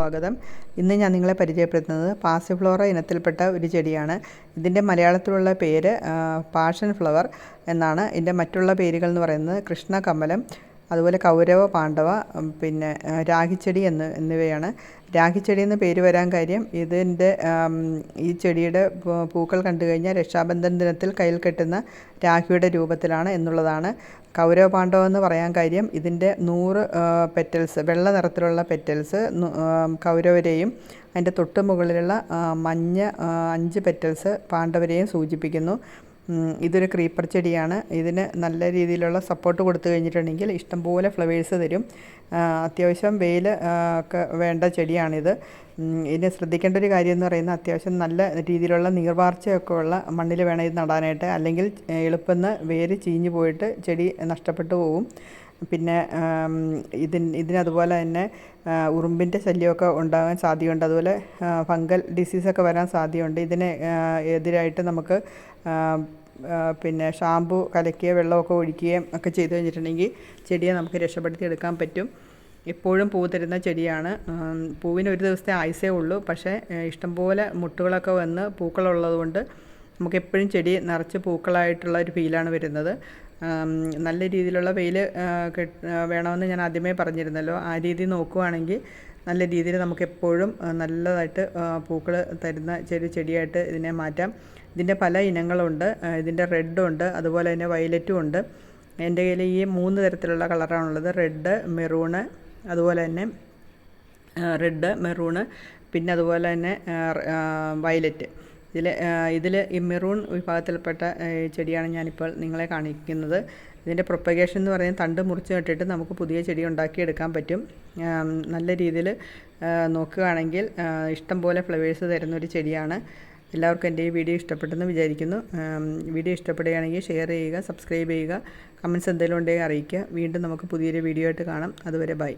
സ്വാഗതം. ഇന്ന് ഞാൻ നിങ്ങളെ പരിചയപ്പെടുത്തുന്നത് പാസിഫ്ലോറ ഇനത്തിൽപ്പെട്ട ഒരു ചെടിയാണ്. ഇതിന്റെ മലയാളത്തിലുള്ള പേര് പാഷൻ ഫ്ലവർ എന്നാണ്. ഇതിന്റെ മറ്റുള്ള പേരുകൾ എന്ന് പറയുന്നത് കൃഷ്ണകമലം. അതുപോലെ കൗരവ പാണ്ഡവ പിന്നെ രാഗിച്ചെടി എന്ന് എന്നിവയാണ്. രാഗിച്ചെടി എന്ന് പേര് വരാൻ കാര്യം ഇതിന്റെ ഈ ചെടിയുടെ പൂക്കൾ കണ്ടു കഴിഞ്ഞാൽ രക്ഷാബന്ധൻ ദിനത്തിൽ കയ്യിൽ കെട്ടുന്ന രാഖിയുടെ രൂപത്തിലാണ് എന്നുള്ളതാണ്. കൗരവ പാണ്ഡവം എന്ന് പറയാൻ കാര്യം ഇതിന്റെ നൂറ് പെറ്റൽസ് വെള്ള നിറത്തിലുള്ള പെറ്റൽസ് കൗരവരെയും അതിന്റെ തൊട്ട് മുകളിലുള്ള മഞ്ഞ അഞ്ച് പെറ്റൽസ് പാണ്ഡവരെയും സൂചിപ്പിക്കുന്നു. ഇതൊരു ക്രീപ്പർ ചെടിയാണ്. ഇതിന് നല്ല രീതിയിലുള്ള സപ്പോർട്ട് കൊടുത്തു കഴിഞ്ഞിട്ടുണ്ടെങ്കിൽ ഇഷ്ടംപോലെ ഫ്ലവേഴ്സ് തരും. അത്യാവശ്യം വെയിൽ ഒക്കെ വേണ്ട ചെടിയാണിത്. ഇതിനെ ശ്രദ്ധിക്കേണ്ട ഒരു കാര്യം എന്ന് പറയുന്നത് അത്യാവശ്യം നല്ല രീതിയിലുള്ള നീർവാർച്ചയൊക്കെ ഉള്ള മണ്ണിൽ വേണം ഇത് നടാനായിട്ട്. അല്ലെങ്കിൽ എളുപ്പമെന്ന് വേര് ചീഞ്ഞു പോയിട്ട് ചെടി നഷ്ടപ്പെട്ടു പോകും പിന്നെ ഇതിൻ ഇതിനതുപോലെ തന്നെ ഉറുമ്പിന്റെ ശല്യമൊക്കെ ഉണ്ടാകാൻ സാധ്യതയുണ്ട്. അതുപോലെ ഫംഗൽ ഡിസീസൊക്കെ വരാൻ സാധ്യതയുണ്ട്. ഇതിനെ എതിരായിട്ട് നമുക്ക് പിന്നെ ഷാമ്പു കലക്കിയ വെള്ളമൊക്കെ ഒഴിക്കുകയും ഒക്കെ ചെയ്തു കഴിഞ്ഞിട്ടുണ്ടെങ്കിൽ ചെടിയെ നമുക്ക് രക്ഷപ്പെടുത്തി എടുക്കാൻ പറ്റും. എപ്പോഴും പൂ തരുന്ന ചെടിയാണ്. പൂവിന് ഒരു ദിവസത്തെ ആയുസേ ഉള്ളൂ. പക്ഷേ ഇഷ്ടംപോലെ മുട്ടുകളൊക്കെ വന്ന് പൂക്കളുള്ളതുകൊണ്ട് നമുക്ക് എപ്പോഴും ചെടി നിറച്ച് പൂക്കളായിട്ടുള്ള ഒരു ഫീലാണ് വരുന്നത്. നല്ല രീതിയിലുള്ള വെയിൽ വേണമെന്ന് ഞാൻ ആദ്യമേ പറഞ്ഞിരുന്നല്ലോ. ആ രീതി നോക്കുവാണെങ്കിൽ നല്ല രീതിയിൽ നമുക്ക് എപ്പോഴും നല്ലതായിട്ട് പൂക്കൾ തരുന്ന ചെടി ചെടിയായിട്ട് ഇതിനെ മാറ്റാം. ഇതിന്റെ പല ഇനങ്ങളുണ്ട്. ഇതിന്റെ റെഡും ഉണ്ട് അതുപോലെ തന്നെ വയലറ്റും ഉണ്ട്. എന്റെ കയ്യിൽ ഈ മൂന്ന് തരത്തിലുള്ള കളറാണുള്ളത്. റെഡ് മെറൂണ് അതുപോലെ തന്നെ റെഡ് മെറൂണ് പിന്നെ അതുപോലെ തന്നെ വയലറ്റ്. ഇതിൽ ഇതിൽ ഈ മെറൂൺ വിഭാഗത്തിൽപ്പെട്ട ചെടിയാണ് ഞാനിപ്പോൾ നിങ്ങളെ കാണിക്കുന്നത്. ഇതിന്റെ പ്രൊപ്പഗേഷൻ എന്ന് പറയുന്നത് തണ്ട് മുറിച്ച് നട്ടിട്ട് നമുക്ക് പുതിയ ചെടി ഉണ്ടാക്കിയെടുക്കാൻ പറ്റും. നല്ല രീതിയിൽ നോക്കുകയാണെങ്കിൽ ഇഷ്ടം പോലെ ഫ്ലവേഴ്സ് തരുന്നൊരു ചെടിയാണ്. എല്ലാവർക്കും എന്റെ ഈ വീഡിയോ ഇഷ്ടപ്പെട്ടെന്ന് വിചാരിക്കുന്നു. വീഡിയോ ഇഷ്ടപ്പെടുകയാണെങ്കിൽ ഷെയർ ചെയ്യുക സബ്സ്ക്രൈബ് ചെയ്യുക കമൻസ് എന്തെങ്കിലും ഉണ്ടെങ്കിൽ അറിയിക്കുക. വീണ്ടും നമുക്ക് പുതിയൊരു വീഡിയോ ആയിട്ട് കാണാം. അതുവരെ ബൈ.